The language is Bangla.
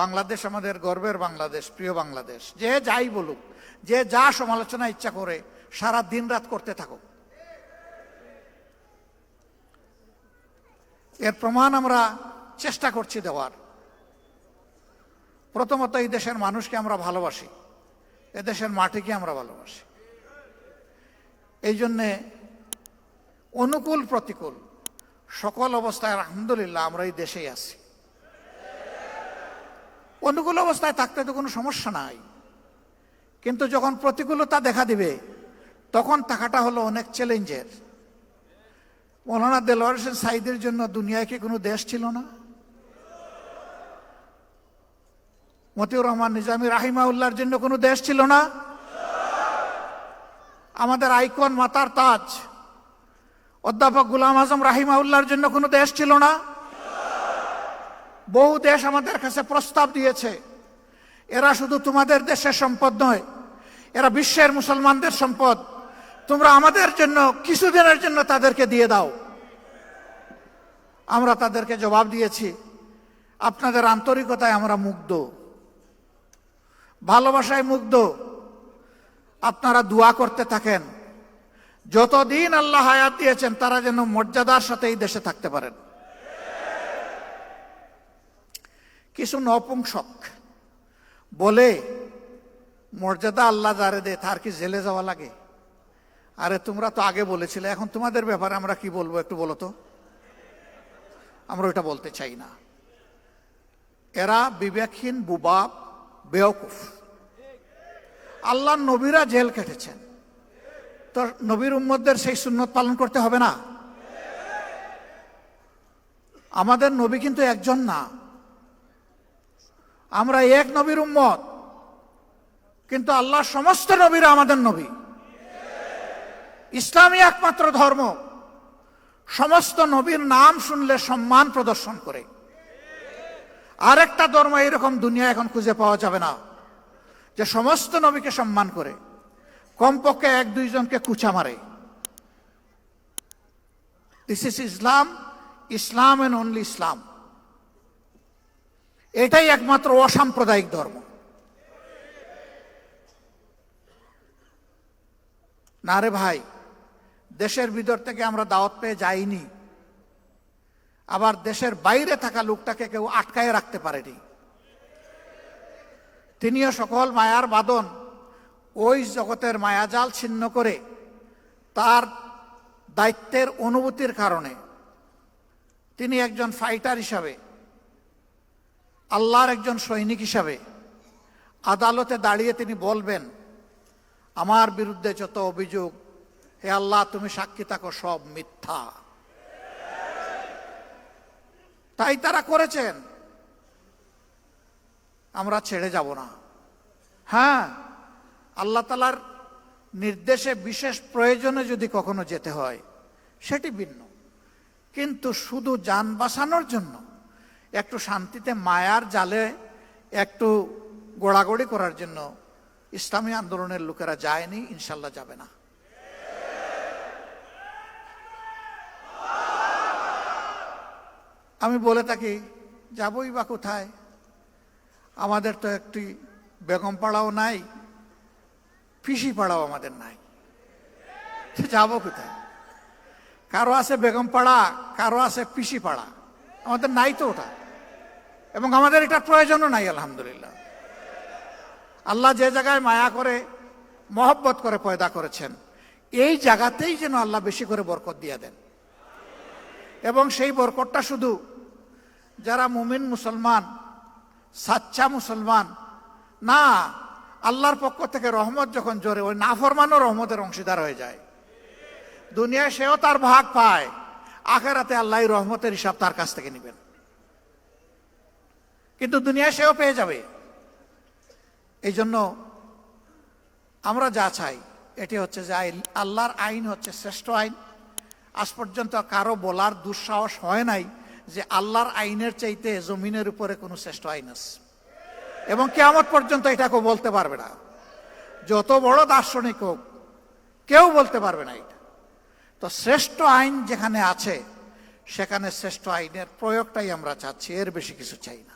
বাংলাদেশ আমাদের গর্বের বাংলাদেশ, প্রিয় বাংলাদেশ। যে যাই বলুক, যে যা সমালোচনা ইচ্ছা করে, সারা দিন রাত করতে থাকুক। এর প্রমাণ আমরা চেষ্টা করছি দেওয়ার। প্রথমত এই দেশের মানুষকে আমরা ভালোবাসি, এ দেশের মাটিকে আমরা ভালোবাসি। এই জন্যে অনুকূল প্রতিকূল সকল অবস্থায় আলহামদুলিল্লাহ আমরা এই দেশেই আছি। অনুকূল অবস্থায় থাকতে তো কোনো সমস্যা নাই। কিন্তু যখন প্রতিকূলতা দেখা দিবে, তখন থাকাটা হলো অনেক চ্যালেঞ্জের। মৌলানা দেলোয়ার হোসেন সাইদের জন্য দুনিয়ায় কি কোনো দেশ ছিল না? মতিউর রহমান নিজামী রাহিমাউল্লাহর জন্য কোনো দেশ ছিল না? আমাদের আইকন মাতার তাজ, অধ্যাপক গুলাম আজম রাহিমাউল্লাহর জন্য কোনো দেশ ছিল না? বহু দেশ আমাদের কাছে প্রস্তাব দিয়েছে। এরা শুধু তোমাদের দেশের সম্পদ নয়, এরা বিশ্বের মুসলমানদের সম্পদ। তোমরা আমাদের জন্য, কিছুদিনের জন্য তাদেরকে দিয়ে দাও। আমরা তাদেরকে জবাব দিয়েছি, আপনাদের আন্তরিকতায় আমরা মুগ্ধ। ভালোবাসায় মুগ্ধ, আপনারা দোয়া করতে থাকেন। যতদিন আল্লাহ হায়াত দিয়েছেন, তারা যেন মর্যাদার সাথে এই দেশে থাকতে পারেন। কিছু নপুংসক বলে, মর্যাদা আল্লাহ যারে দে তার কি জেলে যাওয়া লাগে? আরে তোমরা তো আগে বলেছিলে, এখন তোমাদের ব্যাপারে আমরা কি বলব একটু বলো তো? আমরা ওইটা বলতে চাই না। এরা বিবেকহীন, বুবাব, বেওকুফ। আল্লাহ নবীরা জেল কেটেছেন তো নবীর উম্মদের সেই সুন্নত পালন করতে হবে না? আমাদের নবী কিন্তু একজন না। আমরা এক নবীর উম্মত। কিন্তু আল্লাহ সমস্ত নবীরা আমাদের নবী। ইসলামই একমাত্র ধর্ম। সমস্ত নবীর নাম শুনলে সম্মান প্রদর্শন করে। আরেকটা ধর্ম এরকম দুনিয়া এখন খুঁজে পাওয়া যাবে না। যে সমস্ত নবীকে সম্মান করে। কমপক্ষে এক দুইজনকে কুচা মারে। This is Islam Islam and only Islam এটাই একমাত্র অসাম্প্রদায়িক ধর্ম। না রে ভাই, দেশের ভিতর থেকে আমরা দাওয়াত পেয়ে যাইনি। আবার দেশের বাইরে থাকা লোকটাকে কেউ আটকায় রাখতে পারেনি। তিনিও সকল মায়ার বাদন ওই জগতের মায়াজাল ছিন্ন করে তার দায়িত্বের অনুভূতির কারণে তিনি একজন ফাইটার হিসাবে আল্লাহর একজন সৈনিক হিসাবে আদালতে দাঁড়িয়ে তিনি বলবেন, আমার বিরুদ্ধে যত অভিযোগ, হে আল্লাহ, তুমি সাক্ষী থাকো, সব মিথ্যা। তাই তারা করেছেন। আমরা ছেড়ে যাব না। হ্যাঁ আল্লাহ তালার নির্দেশে বিশেষ প্রয়োজনে যদি কখনো যেতে হয়, সেটি ভিন্ন। কিন্তু শুধু যান বাঁচানোর জন্য একটু শান্তিতে মায়ার জালে একটু গোড়াগড়ি করার জন্য ইসলামী আন্দোলনের লোকেরা যায়নি, ইনশাল্লাহ যাবে না। আমি বলে থাকি, যাবই বা কোথায়? আমাদের তো একটি বেগম পাড়াও নাই পিসি পাড়াও আমাদের নাই। যাব কোথায়? কারও আছে বেগম পাড়া কারও আছে পিসি পাড়া আমাদের নাই তো ওটা। এবং আমাদের এটা প্রয়োজনও নাই, আলহামদুলিল্লাহ। আল্লাহ যে জায়গায় মায়া করে, মহব্বত করে পয়দা করেছেন, এই জায়গাতেই যেন আল্লাহ বেশি করে বরকত দিয়ে দেন। এবং সেই বরকতটা শুধু যারা মুমিন মুসলমান, সাচ্চা মুসলমান, না, আল্লাহর পক্ষ থেকে রহমত যখন জোরে, ওই নাফরমানও রহমতের অংশীদার হয়ে যায়। দুনিয়ায় সেও তার ভাগ পায়, আখেরাতে আল্লাহ রহমতের হিসাব তার কাছ থেকে নেবেন। কিন্তু দুনিয়ায় সেও পেয়ে যাবে। এই জন্য আমরা যা চাই, এটি হচ্ছে যে আল্লাহর আইন হচ্ছে শ্রেষ্ঠ আইন। আজ পর্যন্ত কারও বলার দুঃসাহস হয় নাই যে আল্লাহর আইনের চাইতে জমিনের উপরে কোনো শ্রেষ্ঠ আইন আছে। এবং কেয়ামত পর্যন্ত এটা কেউ বলতে পারবে না। যত বড় দার্শনিক হোক, কেউ বলতে পারবে না এটা। তো শ্রেষ্ঠ আইন যেখানে আছে, সেখানে শ্রেষ্ঠ আইনের প্রয়োগটাই আমরা চাচ্ছি, এর বেশি কিছু চাই না।